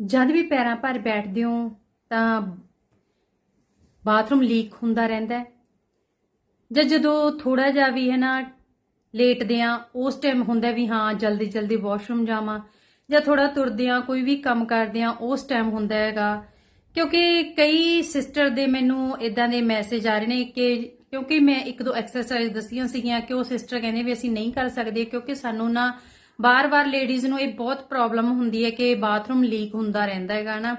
ਜਦ ਵੀ ਪੈਰਾਂ ਭਰ ਬੈਠਦੇ ਹੋ, ਤਾਂ ਬਾਥਰੂਮ ਲੀਕ ਹੁੰਦਾ ਰਹਿੰਦਾ ਜਾਂ ਜਦੋਂ ਥੋੜਾ ਜਿਹਾ ਵੀ ਹੈ ਨਾ, ਲੇਟਦੇ ਆ ਉਸ ਟਾਈਮ ਹੁੰਦਾ ਵੀ ਹਾਂ, ਜਲਦੀ ਜਲਦੀ ਵਾਸ਼ਰੂਮ ਜਾਵਾਂ ਜਾਂ ਥੋੜਾ ਤੁਰਦੇ ਆ ਕੋਈ ਵੀ ਕੰਮ ਕਰਦੇ ਆ ਉਸ ਟਾਈਮ ਹੁੰਦਾ ਹੈਗਾ। ਕਿਉਂਕਿ ਕਈ ਸਿਸਟਰ ਦੇ ਮੈਨੂੰ ਇਦਾਂ ਦੇ ਮੈਸੇਜ ਆ ਰਹੇ ਨੇ ਕਿ ਕਿਉਂਕਿ ਮੈਂ ਇੱਕ ਦੋ ਐਕਸਰਸਾਈਜ਼ ਦੱਸੀਆਂ ਸੀਗੀਆਂ ਕਿ ਉਹ ਸਿਸਟਰ ਕਹਿੰਦੇ ਵੀ ਅਸੀਂ ਨਹੀਂ ਕਰ ਸਕਦੇ ਕਿਉਂਕਿ ਸਾਨੂੰ ਨਾ ਬਾਰ-ਬਾਰ ਲੇਡੀਜ਼ ਨੂੰ ਇਹ ਬਹੁਤ ਪ੍ਰੋਬਲਮ ਹੁੰਦੀ ਹੈ ਕਿ ਬਾਥਰੂਮ ਲੀਕ ਹੁੰਦਾ ਰਹਿੰਦਾ ਹੈਗਾ ਨਾ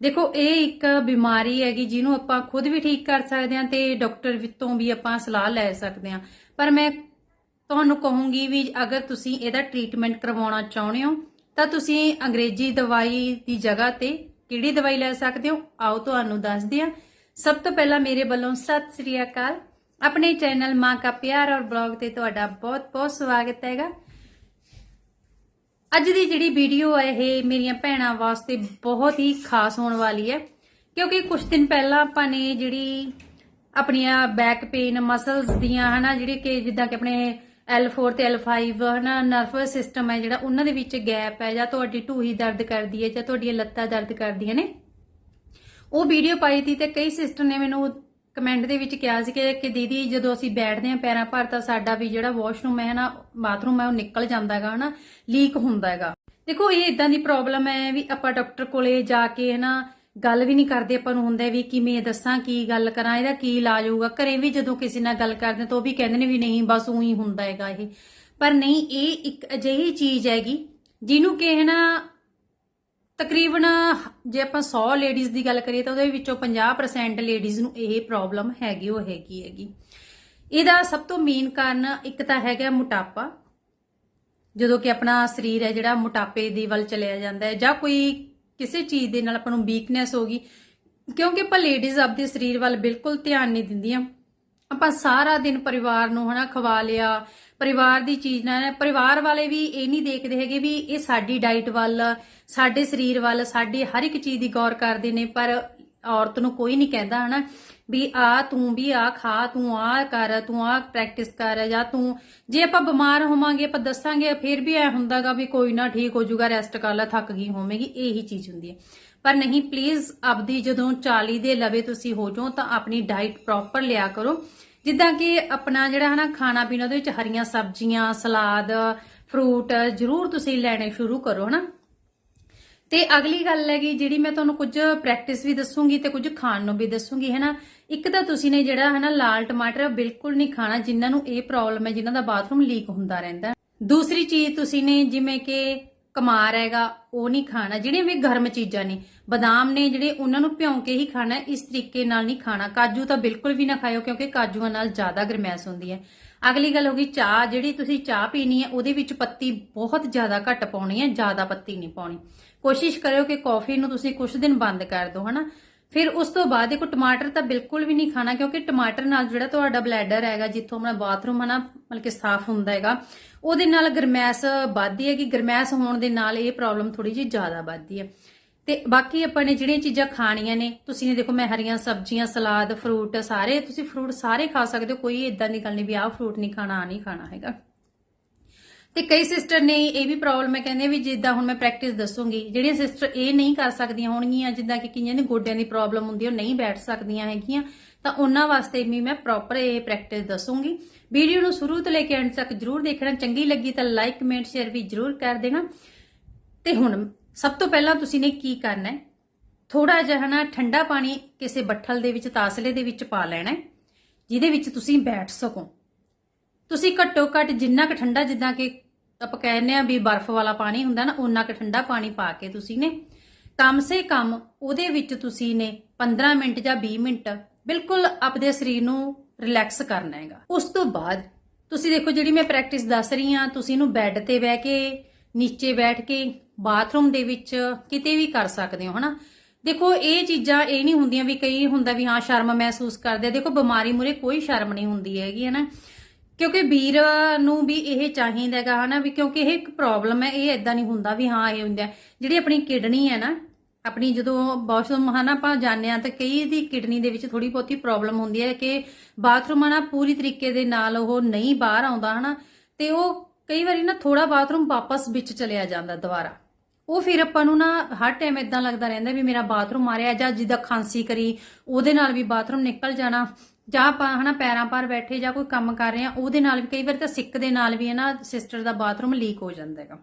ਦੇਖੋ, ਇਹ ਇੱਕ ਬਿਮਾਰੀ ਹੈਗੀ ਜਿਹਨੂੰ ਆਪਾਂ ਖੁਦ ਵੀ ਠੀਕ ਕਰ ਸਕਦੇ ਹਾਂ ਤੇ ਡਾਕਟਰ ਤੋਂ ਵੀ ਆਪਾਂ ਸਲਾਹ ਲੈ ਸਕਦੇ ਹਾਂ। ਪਰ ਮੈਂ ਤੁਹਾਨੂੰ ਕਹੂੰਗੀ ਵੀ ਅਗਰ ਤੁਸੀਂ ਇਹਦਾ ਟ੍ਰੀਟਮੈਂਟ ਕਰਵਾਉਣਾ ਚਾਹੁੰਦੇ ਹੋ, ਤਾਂ ਤੁਸੀਂ ਅੰਗਰੇਜ਼ੀ ਦਵਾਈ ਦੀ ਜਗ੍ਹਾ ਤੇ ਕਿਹੜੀ ਦਵਾਈ ਲੈ ਸਕਦੇ ਹੋ? ਆਓ ਤੁਹਾਨੂੰ ਦੱਸਦੇ ਹਾਂ। ਸਭ ਤੋਂ ਪਹਿਲਾਂ ਮੇਰੇ ਵੱਲੋਂ ਸਤਿ ਸ੍ਰੀ ਅਕਾਲ। ਆਪਣੇ ਚੈਨਲ ਮਾਂ ਕਾ ਪਿਆਰ ਔਰ ਬਲੌਗ ਤੇ ਤੁਹਾਡਾ ਬਹੁਤ-ਬਹੁਤ ਸਵਾਗਤ ਹੈਗਾ। ਅੱਜ ਦੀ ਜਿਹੜੀ ਵੀਡੀਓ ਹੈ ਇਹ ਮੇਰੀਆਂ ਭੈਣਾਂ ਵਾਸਤੇ ਬਹੁਤ ਹੀ ਖਾਸ ਹੋਣ ਵਾਲੀ ਹੈ, ਕਿਉਂਕਿ ਕੁਝ ਦਿਨ ਪਹਿਲਾਂ ਆਪਾਂ ਨੇ ਜਿਹੜੀ ਆਪਣੀਆਂ ਬੈਕ ਪੇਨ ਮਸਲਸ ਦੀਆਂ, ਹਨਾ, ਜਿਹੜੇ ਕਿ ਜਿੱਦਾਂ ਕਿ ਆਪਣੇ L4 ਤੇ L5 ਹਨਾ ਨਰਵਸ ਸਿਸਟਮ ਹੈ ਜਿਹੜਾ, ਉਹਨਾਂ ਦੇ ਵਿੱਚ ਗੈਪ ਹੈ, ਜਾਂ ਤੁਹਾਡੀ ਢੂਹੀ ਦਰਦ ਕਰਦੀ ਹੈ, ਜਾਂ ਤੁਹਾਡੀਆਂ ਲੱਤਾਂ ਦਰਦ ਕਰਦੀਆਂ ਨੇ। ਉਹ ਵੀਡੀਓ ਪਾਈ ਤੀ ਤੇ ਕਈ ਸਿਸਟਰ ਨੇ ਮੈਨੂੰ ਕਮੈਂਟ ਦੇ ਵਿੱਚ ਕਿਹਾ ਸੀ ਕਿ ਕਿ ਦੀਦੀ ਜਦੋਂ ਅਸੀਂ ਬੈਠਦੇ ਆਂ ਪੈਰਾਂ ਭਰ ਤਾਂ ਸਾਡਾ ਵੀ ਜਿਹੜਾ ਵਾਸ਼ਰੂਮ ਹੈ ਨਾ, ਬਾਥਰੂਮ ਹੈ, ਉਹ ਨਿਕਲ ਜਾਂਦਾ ਹੈਗਾ, ਹਨਾ, ਲੀਕ ਹੁੰਦਾ ਹੈਗਾ। ਦੇਖੋ, ਇਹ ਇਦਾਂ ਦੀ ਪ੍ਰੋਬਲਮ ਹੈ ਵੀ ਆਪਾਂ ਡਾਕਟਰ ਕੋਲੇ ਜਾ ਕੇ, ਹਨਾ, ਗੱਲ ਵੀ ਨਹੀਂ ਕਰਦੇ, ਆਪਾਂ ਨੂੰ ਹੁੰਦਾ ਵੀ ਕਿਵੇਂ ਦੱਸਾਂ, ਕੀ ਗੱਲ ਕਰਾਂ, ਇਹਦਾ ਕੀ ਇਲਾਜ ਹੋਊਗਾ? ਘਰੇ ਵੀ ਜਦੋਂ ਕਿਸੇ ਨਾਲ ਗੱਲ ਕਰਦੇ ਤਾਂ ਉਹ ਵੀ ਕਹਿੰਦੇ ਨੇ ਵੀ ਨਹੀਂ, ਬਸ ਉਹੀ ਹੁੰਦਾ ਹੈਗਾ ਇਹ। ਪਰ ਨਹੀਂ, ਇਹ ਇੱਕ ਅਜਿਹੀ ਚੀਜ਼ ਹੈਗੀ, ਜਿਹਨੂੰ ਕਿ, ਹਨਾ ਤਕਰੀਬਨ ਜੇ ਆਪਾਂ 100 ਲੇਡੀਜ਼ ਦੀ ਗੱਲ ਕਰੀਏ ਤਾਂ ਉਹਦੇ ਵਿੱਚੋਂ 50% ਲੇਡੀਜ਼ ਨੂੰ ਇਹ ਪ੍ਰੋਬਲਮ ਹੈਗੀ, ਉਹ ਹੈਗੀ ਹੈਗੀ। ਇਹਦਾ ਸਭ ਤੋਂ ਮੇਨ ਕਾਰਨ ਇੱਕ ਤਾਂ ਹੈਗਾ ਮੋਟਾਪਾ। ਜਦੋਂ ਕਿ ਆਪਣਾ ਸਰੀਰ ਹੈ ਜਿਹੜਾ ਮੋਟਾਪੇ ਦੀ ਵੱਲ ਚਲਿਆ ਜਾਂਦਾ ਹੈ ਜਾਂ ਕੋਈ ਕਿਸੇ ਚੀਜ਼ ਦੇ ਨਾਲ ਆਪਾਂ ਨੂੰ ਵੀਕਨੈਸ ਹੋ ਗਈ, ਕਿਉਂਕਿ ਆਪਾਂ ਲੇਡੀਜ਼ ਆਪਦੇ ਸਰੀਰ ਵੱਲ ਬਿਲਕੁਲ ਧਿਆਨ ਨਹੀਂ ਦਿੰਦੀਆਂ। ਆਪਾਂ ਸਾਰਾ ਦਿਨ ਪਰਿਵਾਰ ਨੂੰ ਹਨਾ ਖਵਾ ਲਿਆ, ਪਰਿਵਾਰ ਦੀ ਚੀਜ਼ ਨਾਲ, ਪਰਿਵਾਰ ਵਾਲੇ ਵੀ ਇਹ ਨਹੀਂ ਦੇਖਦੇ ਹੈਗੇ ਵੀ ਇਹ ਸਾਡੀ ਡਾਈਟ ਵੱਲ, ਸਾਡੇ ਸਰੀਰ ਵੱਲ, ਸਾਡੀ ਹਰ ਇੱਕ ਚੀਜ਼ ਦੀ ਗੌਰ ਕਰਦੇ ਨੇ, ਪਰ ਔਰਤ ਨੂੰ ਕੋਈ ਨਹੀਂ ਕਹਿੰਦਾ ਹਨਾ ਵੀ ਆ ਤੂੰ ਵੀ ਆ ਖਾ, ਤੂੰ ਆ ਕਰ, ਤੂੰ ਆ ਪ੍ਰੈਕਟਿਸ ਕਰ ਜਾਂ ਤੂੰ, ਜੇ ਆਪਾਂ ਬਿਮਾਰ ਹੋਵਾਂਗੇ, ਆਪਾਂ ਦੱਸਾਂਗੇ, ਫਿਰ ਵੀ ਐ ਹੁੰਦਾਗਾ ਵੀ ਕੋਈ ਨਾ ਠੀਕ ਹੋ ਜਾਊਗਾ ਰੈਸਟ ਕਰ ਲੈ, ਥੱਕ ਗਈ ਹੋਵੇਗੀ, ਇਹੀ ਚੀਜ਼ ਹੁੰਦੀ ਹੈ। ਪਰ ਨਹੀਂ ਪਲੀਜ਼ ਆਪਦੀ ਜਦੋਂ 40 ਦੇ ਲਵੇ ਤੁਸੀਂ ਹੋ ਜਾਓ ਤਾਂ ਆਪਣੀ ਡਾਈਟ ਪ੍ਰੋਪਰ ਲਿਆ ਕਰੋ। ਜਿੱਦਾਂ ਕਿ ਆਪਣਾ ਜਿਹੜਾ ਹਨਾ, ਖਾਣਾ ਪੀਣਾ ਉਹਦੇ ਵਿੱਚ ਹਰੀਆਂ ਸਬਜ਼ੀਆਂ, ਸਲਾਦ ਫਰੂਟ ਜ਼ਰੂਰ ਤੁਸੀਂ ਲੈਣੇ ਸ਼ੁਰੂ ਕਰੋ ਹਨਾ। ਤੇ ਅਗਲੀ ਗੱਲ ਹੈਗੀ ਜਿਹੜੀ ਮੈਂ ਤੁਹਾਨੂੰ ਕੁਝ ਪ੍ਰੈਕਟਿਸ ਵੀ ਦੱਸੂਗੀ ਤੇ ਕੁਝ ਖਾਣ ਨੂੰ ਵੀ ਦੱਸੂਗੀ ਹੈਨਾ। ਇੱਕ ਤਾਂ ਤੁਸੀਂ ਨੇ ਜਿਹੜਾ ਹੈਨਾ, ਲਾਲ ਟਮਾਟਰ ਬਿਲਕੁਲ ਨਹੀਂ ਖਾਣਾ, ਜਿਨ੍ਹਾਂ ਨੂੰ ਇਹ ਪ੍ਰੋਬਲਮ ਹੈ, ਜਿਨ੍ਹਾਂ ਦਾ ਬਾਥਰੂਮ ਲੀਕ ਹੁੰਦਾ ਰਹਿੰਦਾ। ਦੂਸਰੀ ਚੀਜ਼ ਤੁਸੀਂ ਨੇ ਜਿਵੇਂ ਕਿ ਕਮਾਰ ਹੈਗਾ ਉਹ ਨਹੀਂ ਖਾਣਾ। ਜਿਹੜੀਆਂ ਵੀ ਗਰਮ ਚੀਜ਼ਾਂ ਨੇ, ਬਦਾਮ ਨੇ ਜਿਹੜੇ, ਉਹਨਾਂ ਨੂੰ ਭਿਉਂ ਕੇ ਹੀ ਖਾਣਾ, ਇਸ ਤਰੀਕੇ ਨਾਲ ਨਹੀਂ ਖਾਣਾ। ਕਾਜੂ ਤਾਂ ਬਿਲਕੁਲ ਵੀ ਨਾ ਖਾਇਓ, ਕਿਉਂਕਿ ਕਾਜੂਆਂ ਨਾਲ ਜ਼ਿਆਦਾ ਗਰਮੈਸ਼ ਹੁੰਦੀ ਹੈ। ਅਗਲੀ ਗੱਲ ਹੋ ਗਈ, ਚਾਹ, ਜਿਹੜੀ ਤੁਸੀਂ ਚਾਹ ਪੀਣੀ ਹੈ, ਉਹਦੇ ਵਿੱਚ ਪੱਤੀ ਬਹੁਤ ਜ਼ਿਆਦਾ ਘੱਟ ਪਾਉਣੀ ਹੈ, ਜ਼ਿਆਦਾ ਪੱਤੀ ਨਹੀਂ ਪਾਉਣੀ। ਕੋਸ਼ਿਸ਼ ਕਰਿਓ ਕਿ ਕੌਫੀ ਨੂੰ ਤੁਸੀਂ ਕੁਝ ਦਿਨ ਬੰਦ ਕਰ ਦਿਓ, ਹਨਾ? ਫਿਰ ਉਸ ਤੋਂ ਬਾਅਦ ਦੇਖੋ, ਟਮਾਟਰ ਤਾਂ ਬਿਲਕੁਲ ਵੀ ਨਹੀਂ ਖਾਣਾ, ਕਿਉਂਕਿ ਟਮਾਟਰ ਨਾਲ ਜਿਹੜਾ ਤੁਹਾਡਾ ਬਲੈਡਰ ਹੈਗਾ, ਜਿੱਥੋਂ ਆਪਣਾ ਬਾਥਰੂਮ ਹਨਾ ਮਤਲਬ ਕਿ ਸਾਫ਼ ਹੁੰਦਾ ਹੈਗਾ, ਉਹਦੇ ਨਾਲ ਗਰਮੈਸ਼ ਵੱਧਦੀ ਹੈਗੀ, ਗਰਮੈਸ਼ ਹੋਣ ਦੇ ਨਾਲ ਇਹ ਪ੍ਰੋਬਲਮ ਥੋੜੀ ਜਿਹੀ ਜ਼ਿਆਦਾ ਵੱਧਦੀ ਹੈ। ਤੇ ਬਾਕੀ ਆਪਾਂ ਨੇ ਜਿਹੜੀਆਂ ਚੀਜ਼ਾਂ ਖਾਣੀਆਂ ਨੇ, ਤੁਸੀਂ ਨੇ ਦੇਖੋ, ਮੈਂ ਹਰੀਆਂ ਸਬਜ਼ੀਆਂ, ਸਲਾਦ ਫਰੂਟ ਸਾਰੇ, ਤੁਸੀਂ ਫਰੂਟ ਸਾਰੇ ਖਾ ਸਕਦੇ ਹੋ, ਕੋਈ ਇਦਾਂ ਦੀ ਗੱਲ ਨਹੀਂ ਵੀ ਆਹ ਫਰੂਟ ਨਹੀਂ ਖਾਣਾ ਆ ਨਹੀਂ ਖਾਣਾ ਹੈਗਾ। ਤੇ ਕਈ ਸਿਸਟਰ ਨੇ ਇਹ ਵੀ ਪ੍ਰੋਬਲਮ ਹੈ ਕਹਿੰਦੇ ਵੀ ਜਿੱਦਾਂ ਹੁਣ ਮੈਂ ਪ੍ਰੈਕਟਿਸ ਦੱਸੂਗੀ, ਜਿਹੜੀਆਂ ਸਿਸਟਰ ਇਹ ਨਹੀਂ ਕਰ ਸਕਦੀਆਂ ਹੋਣਗੀਆਂ, ਜਿੱਦਾਂ ਕਿ ਕਈਆਂ ਦੇ ਗੋਡਿਆਂ ਦੀ ਪ੍ਰੋਬਲਮ ਹੁੰਦੀ ਉਹ ਨਹੀਂ ਬੈਠ ਸਕਦੀਆਂ ਹੈਗੀਆਂ, ਤਾਂ ਉਹਨਾਂ ਵਾਸਤੇ ਵੀ ਮੈਂ ਪ੍ਰੋਪਰ ਇਹ ਪ੍ਰੈਕਟਿਸ ਦੱਸੂਗੀ। ਵੀਡੀਓ ਨੂੰ ਸ਼ੁਰੂ ਤੋਂ ਲੈ ਕੇ ਐਂਡ ਤੱਕ ਜਰੂਰ ਦੇਖਣਾ, ਚੰਗੀ ਲੱਗੀ ਤਾਂ ਲਾਈਕ ਕਮੈਂਟ ਸ਼ੇਅਰ ਵੀ ਜਰੂਰ ਕਰ ਦੇਣਾ। ਤੇ ਹੁਣ ਸਭ ਤੋਂ ਪਹਿਲਾਂ ਤੁਸੀਂ ਨੇ ਕੀ ਕਰਨਾ ਹੈ? ਥੋੜਾ ਜਿਹਾ ਨਾ ਠੰਡਾ ਪਾਣੀ ਕਿਸੇ ਬੱਠਲ ਦੇ ਵਿੱਚ, ਤਾਸਲੇ ਦੇ ਵਿੱਚ ਪਾ ਲੈਣਾ ਜਿਹਦੇ ਵਿੱਚ ਤੁਸੀਂ ਬੈਠ ਸਕੋ। ਤੁਸੀਂ ਘੱਟੋ ਘੱਟ ਜਿੰਨਾ ਕੁ ਠੰਡਾ ਜਿੱਦਾਂ ਕਿ ਆਪਾਂ ਕਹਿੰਦੇ ਆ ਵੀ ਬਰਫ਼ ਵਾਲਾ ਪਾਣੀ ਹੁੰਦਾ ਨਾ ਉਨਾ ਕੁ ਠੰਡਾ ਪਾਣੀ ਪਾ ਕੇ ਤੁਸੀਂ ਨੇ ਕਮ ਸੇ ਕਮ ਉਹਦੇ ਵਿੱਚ ਤੁਸੀਂ ਨੇ 15 ਮਿੰਟ ਜਾਂ 20 ਮਿੰਟ ਬਿਲਕੁਲ ਆਪਦੇ ਸਰੀਰ ਨੂੰ ਰਿਲੈਕਸ ਕਰਨਾ ਹੈਗਾ। ਉਸ ਤੋਂ ਬਾਅਦ ਤੁਸੀਂ ਦੇਖੋ ਜਿਹੜੀ ਮੈਂ ਪ੍ਰੈਕਟਿਸ ਦੱਸ ਰਹੀ ਹਾਂ, ਤੁਸੀਂ ਇਹਨੂੰ ਬੈੱਡ ਤੇ ਬਹਿ ਕੇ, ਨੀਚੇ ਬੈਠ ਕੇ ਬਾਥਰੂਮ ਦੇ ਵਿੱਚ ਕਿਤੇ ਵੀ ਕਰ ਸਕਦੇ ਹੋ, ਹਨਾ? ਦੇਖੋ ਇਹ ਚੀਜ਼ਾਂ ਇਹ ਨਹੀਂ ਹੁੰਦੀਆਂ ਵੀ ਕਈ ਹੁੰਦਾ ਵੀ ਹਾਂ, ਸ਼ਰਮ ਮਹਿਸੂਸ ਕਰਦੇ ਆ। ਦੇਖੋ ਬਿਮਾਰੀ ਮੁਰੇ ਕੋਈ ਸ਼ਰਮ ਨਹੀਂ ਹੁੰਦੀ ਹੈਗੀ, ਹਨਾ? ਕਿਉਂਕਿ ਵੀਰ ਨੂੰ ਵੀ ਇਹ ਚਾਹੀਦਾ ਹੈਗਾ ਹਨਾ ਵੀ ਕਿਉਂਕਿ ਇਹ ਇੱਕ ਪ੍ਰੋਬਲਮ ਹੈ, ਇਹ ਇਦਾਂ ਨਹੀਂ ਹੁੰਦਾ ਵੀ ਹਾਂ ਇਹ ਹੁੰਦਾ ਜਿਹੜੀ ਆਪਣੀ ਕਿਡਨੀ ਹੈ ਨਾ, ਆਪਣੀ ਜਦੋਂ ਵਾਸ਼ਰੂਮ ਹਨਾ ਆਪਾਂ ਜਾਂਦੇ ਆ ਤਾਂ ਕਈ ਦੀ ਕਿਡਨੀ ਦੇ ਵਿੱਚ ਥੋੜੀ ਬਹੁਤੀ ਪ੍ਰੋਬਲਮ ਹੁੰਦੀ ਹੈ ਕਿ ਬਾਥਰੂਮ ਹਨਾ ਪੂਰੀ ਤਰੀਕੇ ਦੇ ਨਾਲ ਉਹ ਨਹੀਂ ਬਾਹਰ ਆਉਂਦਾ ਹਨਾ, ਤੇ ਉਹ ਕਈ ਵਾਰੀ ਨਾ ਥੋੜਾ ਬਾਥਰੂਮ ਵਾਪਸ ਵਿੱਚ ਚਲਿਆ ਜਾਂਦਾ ਦੁਬਾਰਾ। ਉਹ ਫਿਰ ਆਪਾਂ ਨੂੰ ਨਾ ਹਰ ਟਾਈਮ ਇਦਾਂ ਲੱਗਦਾ ਰਹਿੰਦਾ ਵੀ ਮੇਰਾ ਬਾਥਰੂਮ ਆ ਰਿਹਾ ਜਾਂ ਜਿੱਦਾਂ ਖਾਂਸੀ ਕਰੀ, ਉਹਦੇ ਨਾਲ ਵੀ ਬਾਥਰੂਮ ਨਿਕਲ ਜਾਣਾ। ਜਾਂ ਆਪਾਂ ਹਨਾ ਪੈਰਾਂ ਪਰ ਬੈਠੇ ਜਾਂ ਕੋਈ ਕੰਮ ਕਰ ਰਹੇ ਆ ਉਹਦੇ ਨਾਲ ਵੀ ਕਈ ਵਾਰ ਤਾਂ ਸਿੱਕ ਦੇ ਨਾਲ ਵੀ ਹੈ ਨਾ ਸਿਸਟਰ ਦਾ ਬਾਥਰੂਮ ਲੀਕ ਹੋ ਜਾਂਦਾ ਹੈਗਾ।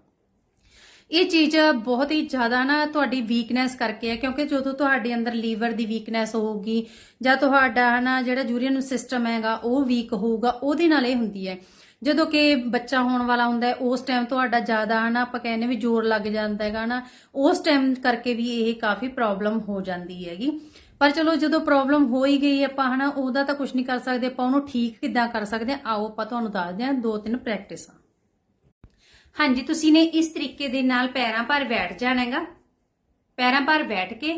ਇਹ ਚੀਜ਼ ਬਹੁਤ ਹੀ ਜ਼ਿਆਦਾ ਨਾ ਤੁਹਾਡੀ ਵੀਕਨੈਸ ਕਰਕੇ ਹੈ, ਕਿਉਂਕਿ ਜਦੋਂ ਤੁਹਾਡੇ ਅੰਦਰ ਲੀਵਰ ਦੀ ਵੀਕਨੈਸ ਹੋਊਗੀ ਜਾਂ ਤੁਹਾਡਾ ਹਨਾ ਜਿਹੜਾ ਯੂਰੀਨ ਸਿਸਟਮ ਹੈਗਾ, ਉਹ ਵੀਕ ਹੋਊਗਾ, ਉਹਦੇ ਨਾਲ ਇਹ ਹੁੰਦੀ ਹੈ। ਜਦੋਂ ਕਿ ਬੱਚਾ ਹੋਣ ਵਾਲਾ ਹੁੰਦਾ ਉਸ ਟਾਈਮ ਤੁਹਾਡਾ ਜ਼ਿਆਦਾ ਹਨਾ ਆਪਾਂ ਕਹਿੰਦੇ ਵੀ ਜ਼ੋਰ ਲੱਗ ਜਾਂਦਾ ਹੈਗਾ ਨਾ ਉਸ ਟਾਈਮ ਕਰਕੇ ਵੀ ਇਹ ਕਾਫੀ ਪ੍ਰੋਬਲਮ ਹੋ ਜਾਂਦੀ ਹੈਗੀ। ਪਰ ਚਲੋ ਜਦੋਂ ਪ੍ਰੋਬਲਮ ਹੋ ਹੀ ਗਈ ਆਪਾਂ ਹਨਾ, ਉਹਦਾ ਤਾਂ ਕੁਝ ਨਹੀਂ ਕਰ ਸਕਦੇ, ਆਪਾਂ ਉਹਨੂੰ ਠੀਕ ਕਿੱਦਾਂ ਕਰ ਸਕਦੇ ਹਾਂ? ਆਓ ਆਪਾਂ ਤੁਹਾਨੂੰ ਦੱਸਦੇ ਹਾਂ, ਦੋ ਤਿੰਨ ਪ੍ਰੈਕਟਿਸਾਂ ਹਾਂਜੀ, ਤੁਸੀਂ ਨੇ ਇਸ ਤਰੀਕੇ ਦੇ ਨਾਲ ਪੈਰਾਂ ਪਰ ਬੈਠ ਜਾਣਾ ਹੈਗਾ। ਪੈਰਾਂ ਪਰ ਬੈਠ ਕੇ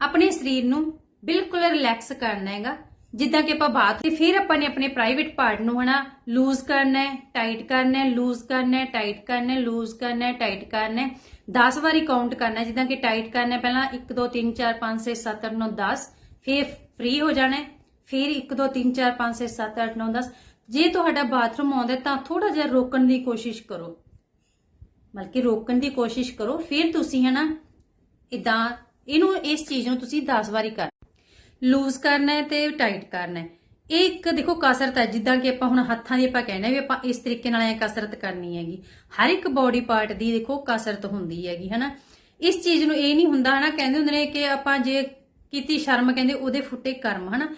ਆਪਣੇ ਸਰੀਰ ਨੂੰ ਬਿਲਕੁਲ ਰਿਲੈਕਸ ਕਰਨਾ ਹੈਗਾ। ਜਿੱਦਾਂ ਕਿ ਆਪਾਂ ਬਾਤ ਤੇ ਫਿਰ ਆਪਾਂ ਨੇ ਆਪਣੇ ਪ੍ਰਾਈਵੇਟ ਪਾਰਟ ਨੂੰ ਹਨਾ ਲੂਜ਼ ਕਰਨਾ ਹੈ ਟਾਈਟ ਕਰਨਾ ਹੈ ਲੂਜ਼ ਕਰਨਾ ਹੈ ਟਾਈਟ ਕਰਨਾ ਹੈ ਲੂਜ਼ ਕਰਨਾ ਹੈ ਟਾਈਟ ਕਰਨਾ ਹੈ। 10 ਵਾਰੀ ਕਾਊਂਟ ਕਰਨਾ ਹੈ, ਜਿੱਦਾਂ ਕਿ ਟਾਈਟ ਕਰਨਾ ਹੈ, ਪਹਿਲਾਂ 1 2 3 4 5 6 7 8 9 10 ਫਿਰ ਫ੍ਰੀ ਹੋ ਜਾਣਾ ਹੈ, ਫਿਰ 1 2 3 4 5 6 7 8 9 10 ਜੇ ਤੁਹਾਡਾ ਬਾਥਰੂਮ ਆਉਂਦਾ ਤਾਂ ਥੋੜਾ ਜਿਹਾ ਰੋਕਣ ਦੀ ਕੋਸ਼ਿਸ਼ ਕਰੋ। ਬਲਕਿ ਰੋਕਣ ਦੀ ਕੋਸ਼ਿਸ਼ ਕਰੋ, ਫਿਰ ਤੁਸੀਂ ਹਨਾ ਇਦਾਂ ਇਹਨੂੰ, ਇਸ ਚੀਜ਼ ਨੂੰ ਤੁਸੀਂ 10 ਵਾਰੀ ਕਰ ਲੂਜ਼ ਕਰਨਾ ਹੈ ਤੇ ਟਾਈਟ ਕਰਨਾ ਹੈ। ਇਹ ਇੱਕ ਦੇਖੋ ਕਸਰਤ ਹੈ, ਜਿੱਦਾਂ ਕਿ ਆਪਾਂ ਹੁਣ ਹੱਥਾਂ ਦੀ ਆਪਾਂ ਕਹਿੰਦੇ ਵੀ ਆਪਾਂ ਇਸ ਤਰੀਕੇ ਨਾਲ ਇਹ ਕਸਰਤ ਕਰਨੀ ਹੈਗੀ। ਹਰ ਇੱਕ ਬਾਡੀ ਪਾਰਟ ਦੀ ਦੇਖੋ ਕਸਰਤ ਹੁੰਦੀ ਹੈਗੀ, ਹਨਾ। ਇਸ ਚੀਜ਼ ਨੂੰ ਇਹ ਨਹੀਂ ਹੁੰਦਾ, ਹਨਾ, ਕਹਿੰਦੇ ਹੁੰਦੇ ਨੇ ਕਿ ਆਪਾਂ ਜੇ ਕੀਤੀ ਸ਼ਰਮ ਕਹਿੰਦੇ ਉਹਦੇ ਫੁੱਟੇ ਕਰਮ, ਹਨਾ।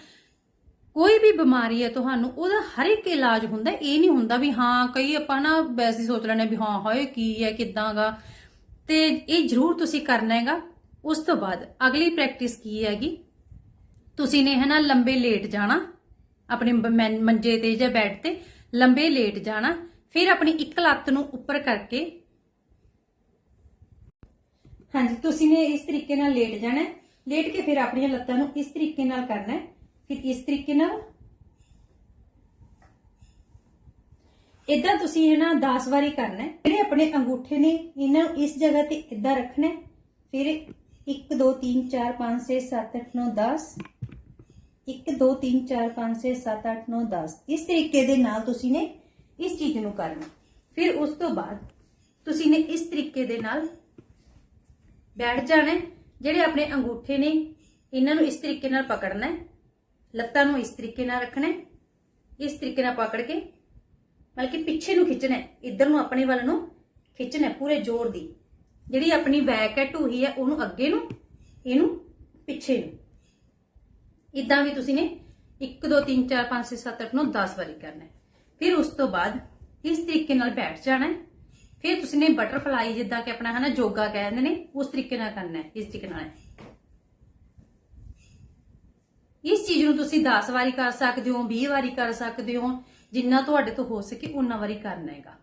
ਕੋਈ ਵੀ ਬਿਮਾਰੀ ਹੈ ਤੁਹਾਨੂੰ, ਉਹਦਾ ਹਰ ਇੱਕ ਇਲਾਜ ਹੁੰਦਾ, ਇਹ ਨਹੀਂ ਹੁੰਦਾ ਵੀ ਹਾਂ, ਕਈ ਆਪਾਂ ਨਾ ਵੈਸੇ ਸੋਚ ਲੈਣੇ ਵੀ ਹਾਂ, ਹਾਏ, ਕੀ ਹੈ ਕਿਦਾਂਗਾ ਤੇ ਇਹ ਜ਼ਰੂਰ ਤੁਸੀਂ ਕਰਨਾ ਹੈਗਾ। ਉਸ ਤੋਂ ਬਾਅਦ ਅਗਲੀ ਪ੍ਰੈਕਟਿਸ ਕੀ ਹੈਗੀ? ਤੁਸੀਂ ਨੇ ਹਨਾ ਲੰਬੇ ਲੇਟ ਜਾਣਾ, ਆਪਣੇ ਮੰਜੇ ਤੇ ਜਾਂ ਬੈੱਡ ਤੇ ਲੰਬੇ ਲੇਟ ਜਾਣਾ, ਫਿਰ ਆਪਣੀ ਇੱਕ ਲੱਤ ਨੂੰ ਉੱਪਰ ਕਰਕੇ। ਹਾਂਜੀ, ਤੁਸੀਂ ਨੇ ਇਸ ਤਰੀਕੇ ਨਾਲ ਲੇਟ ਜਾਣਾ ਲੇਟ ਕੇ ਫਿਰ ਆਪਣੀਆਂ ਲੱਤਾਂ ਨੂੰ ਇਸ ਤਰੀਕੇ ਨਾਲ ਕਰਨਾ ਫਿਰ ਇਸ ਤਰੀਕੇ ਨਾਲ। ਇਦਾਂ ਤੁਸੀਂ ਇਹ ਨਾ 10 ਵਾਰੀ ਕਰਨਾ ਹੈ। ਜਿਹੜੇ ਆਪਣੇ ਅੰਗੂਠੇ ਨੇ, ਇਹਨਾਂ ਨੂੰ ਇਸ ਜਗ੍ਹਾ ਤੇ ਇਦਾਂ ਰੱਖਣਾ ਫਿਰ 1 2 3 4 5 6 7 8 9 10 1 2 3 4 5 6 7 8 9 10 ਇਸ ਤਰੀਕੇ ਦੇ ਨਾਲ ਤੁਸੀਂ ਨੇ ਇਸ ਚੀਜ਼ ਨੂੰ ਕਰਨਾ। ਫਿਰ ਉਸ ਤੋਂ ਬਾਅਦ ਤੁਸੀਂ ਨੇ ਇਸ ਤਰੀਕੇ ਦੇ ਨਾਲ ਬੈਠ ਜਾਣਾ ਜਿਹੜੇ ਆਪਣੇ ਅੰਗੂਠੇ ਨੇ, ਇਹਨਾਂ ਨੂੰ ਇਸ ਤਰੀਕੇ ਨਾਲ ਪਕੜਨਾ ਲੱਤਾਂ ਨੂੰ ਇਸ ਤਰੀਕੇ ਨਾਲ ਰੱਖਣਾ ਇਸ ਤਰੀਕੇ ਨਾਲ ਪਕੜ ਕੇ, ਮਤਲਬ ਕਿ ਪਿੱਛੇ ਨੂੰ ਖਿੱਚਣਾ ਇੱਧਰ ਨੂੰ ਆਪਣੇ ਵੱਲ ਨੂੰ ਖਿੱਚਣਾ ਪੂਰੇ ਜ਼ੋਰ ਦੀ। ਜਿਹੜੀ ਆਪਣੀ ਬੈਕ ਹੈ, ਢੂਹੀ ਹੈ, ਉਹਨੂੰ ਅੱਗੇ ਨੂੰ, ਇਹਨੂੰ ਪਿੱਛੇ ਨੂੰ। ਇਦਾਂ ਵੀ ਤੁਸੀਂ ਨੇ 1 2 3 4 5 6 7 8 9 10 ਵਾਰੀ ਕਰਨਾ ਫਿਰ ਉਸ ਤੋਂ ਬਾਅਦ ਇਸ ਤਰੀਕੇ ਨਾਲ ਬੈਠ ਜਾਣਾ ਫਿਰ ਤੁਸੀਂ ਨੇ ਬਟਰਫਲਾਈ ਜਿੱਦਾਂ ਕਿ ਆਪਣਾ ਹਨਾ ਯੋਗਾ ਕਹਿੰਦੇ ਨੇ, ਉਸ ਤਰੀਕੇ ਨਾਲ ਕਰਨਾ ਹੈ, ਇਸ ਤਰੀਕੇ ਨਾਲ ਇਸ ਚੀਜ਼ ਨੂੰ ਤੁਸੀਂ 10 ਵਾਰੀ ਕਰ ਸਕਦੇ ਹੋ 20 ਵਾਰੀ ਕਰ ਸਕਦੇ ਹੋ, ਜਿੰਨਾ ਤੁਹਾਡੇ ਤੋਂ ਹੋ ਸਕੇ ਉਨਾ ਵਾਰੀ ਕਰਨਾ ਹੈਗਾ।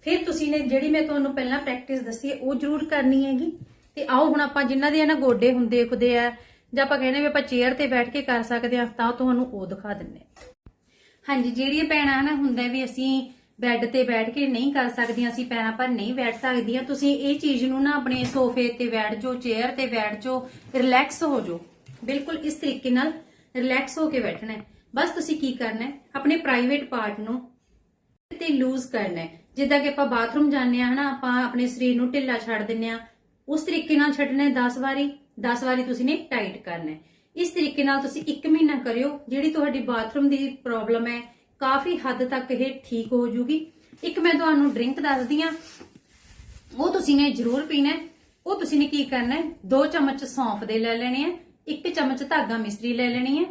ਫਿਰ ਤੁਸੀਂ ਨੇ ਜਿਹੜੀ ਮੈਂ ਤੁਹਾਨੂੰ ਪਹਿਲਾਂ ਪ੍ਰੈਕਟਿਸ ਦੱਸੀ ਹੈ, ਉਹ ਜ਼ਰੂਰ ਕਰਨੀ ਹੈਗੀ। ਤੇ ਆਓ ਹੁਣ ਆਪਾਂ ਜਿਨ੍ਹਾਂ ਦੇ ਨਾ ਗੋਡੇ ਹੁੰਦੇ ਖੁਦੇ ਆ ਜਾਂ ਆਪਾਂ ਕਹਿੰਦੇ ਵੀ ਆਪਾਂ ਚੇਅਰ ਤੇ ਬੈਠ ਕੇ ਕਰ ਸਕਦੇ ਆ ਤਾਂ ਤੁਹਾਨੂੰ ਉਹ ਦਿਖਾ ਦਿੰਨੇ ਹਾਂਜੀ, ਜਿਹੜੀਆਂ ਭੈਣਾਂ ਨਾ ਹੁੰਦਾ ਵੀ ਅਸੀਂ ਬੈੱਡ ਤੇ ਬੈਠ ਕੇ ਨਹੀਂ ਕਰ ਸਕਦੀਆਂ ਅਸੀਂ ਪੈਰਾਂ ਪਰ ਨਹੀਂ ਬੈਠ ਸਕਦੀਆਂ, ਤੁਸੀਂ ਇਹ ਚੀਜ਼ ਨੂੰ ਨਾ ਆਪਣੇ ਸੋਫੇ ਤੇ ਬੈਠ ਜਾਓ ਚੇਅਰ ਤੇ ਬੈਠ ਜਾਓ ਰਿਲੈਕਸ ਹੋ ਜਾਓ। ਬਿਲਕੁਲ ਇਸ ਤਰੀਕੇ ਨਾਲ ਰਿਲੈਕਸ ਹੋ ਕੇ ਬੈਠਣਾ ਹੈ। ਬਸ ਤੁਸੀਂ ਕੀ ਕਰਨਾ ਹੈ? ਆਪਣੇ ਪ੍ਰਾਈਵੇਟ ਪਾਰਟ ਨੂੰ ਤੇ ਲੂਜ਼ ਕਰਨਾ ਹੈ। ਜਿੱਦਾਂ ਕਿ ਆਪਾਂ ਬਾਥਰੂਮ ਜਾਂਦੇ ਆ ਹਨਾ, ਆਪਾਂ ਆਪਣੇ ਸਰੀਰ ਨੂੰ ਢਿੱਲਾ ਛੱਡ ਦਿੰਨੇ ਆ ਉਸ ਤਰੀਕੇ ਨਾਲ ਛੱਡਣਾ ਹੈ 10 ਵਾਰੀ। 10 ਵਾਰੀ ਤੁਸੀਂ ਨੇ ਟਾਈਟ ਕਰਨਾ ਹੈ। ਇਸ ਤਰੀਕੇ ਨਾਲ ਤੁਸੀਂ 1 ਮਹੀਨਾ ਕਰਿਓ, ਜਿਹੜੀ ਤੁਹਾਡੀ ਬਾਥਰੂਮ ਦੀ ਪ੍ਰੋਬਲਮ ਹੈ, ਕਾਫੀ ਹੱਦ ਤੱਕ ਇਹ ਠੀਕ ਹੋ ਜੂਗੀ। ਇੱਕ ਮੈਂ ਤੁਹਾਨੂੰ ਡਰਿੰਕ ਦੱਸਦੀ ਆ ਉਹ ਤੁਸੀਂ ਨੇ ਜ਼ਰੂਰ ਪੀਣਾ ਉਹ ਤੁਸੀਂ ਨੇ ਕੀ ਕਰਨਾ ਹੈ? 2 ਚਮਚ ਸੌਂਫ ਦੇ ਲੈ ਲੈਣੇ ਆ 1 ਚਮਚ ਧਾਗਾ ਮਿਸਰੀ ਲੈ ਲੈਣੀ ਹੈ।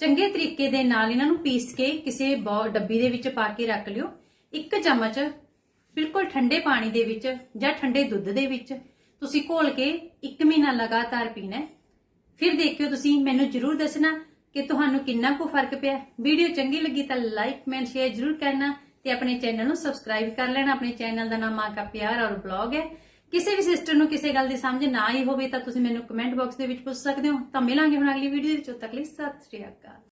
ਚੰਗੇ ਤਰੀਕੇ ਦੇ ਨਾਲ ਇਹਨਾਂ ਨੂੰ ਪੀਸ ਕੇ ਕਿਸੇ ਬੌ- ਡੱਬੀ ਦੇ ਵਿੱਚ ਪਾ ਕੇ ਰੱਖ ਲਿਓ। 1 ਚਮਚ ਬਿਲਕੁਲ ਠੰਡੇ ਪਾਣੀ ਦੇ ਵਿੱਚ ਜਾਂ ਠੰਡੇ ਦੁੱਧ ਦੇ ਵਿੱਚ ਤੁਸੀਂ ਘੋਲ ਕੇ 1 ਮਹੀਨਾ ਲਗਾਤਾਰ ਪੀਣਾ ਫਿਰ ਦੇਖਿਓ ਤੁਸੀਂ ਮੈਨੂੰ ਜਰੂਰ ਦੱਸਣਾ ਕਿ ਤੁਹਾਨੂੰ ਕਿੰਨਾ ਕੁ ਫ਼ਰਕ ਪਿਆ ਵੀਡੀਓ ਚੰਗੀ ਲੱਗੀ ਤਾਂ ਲਾਈਕ, ਕਮੈਂਟ, ਸ਼ੇਅਰ ਜਰੂਰ ਕਰਨਾ ਤੇ ਆਪਣੇ ਚੈਨਲ ਨੂੰ ਸਬਸਕ੍ਰਾਈਬ ਕਰ ਲੈਣਾ। ਆਪਣੇ ਚੈਨਲ ਦਾ ਨਾਮ ਆਕਾ ਪਿਆਰ ਔਰ ਬਲੌਗ ਹੈ। ਕਿਸੇ ਵੀ ਸਿਸਟਰ ਨੂੰ ਕਿਸੇ ਗੱਲ ਦੀ ਸਮਝ ਨਾ ਆਈ ਹੋਵੇ ਤਾਂ ਤੁਸੀਂ ਮੈਨੂੰ ਕਮੈਂਟ ਬਾਕਸ ਦੇ ਵਿੱਚ ਪੁੱਛ ਸਕਦੇ ਹੋ। ਤਾਂ ਮਿਲਾਂਗੇ ਹੁਣ ਅਗਲੀ ਵੀਡੀਓ ਵਿੱਚ। ਉਦੋਂ ਤੱਕ ਲਈ ਸਤਿ ਸ਼੍ਰੀ ਅਕਾਲ।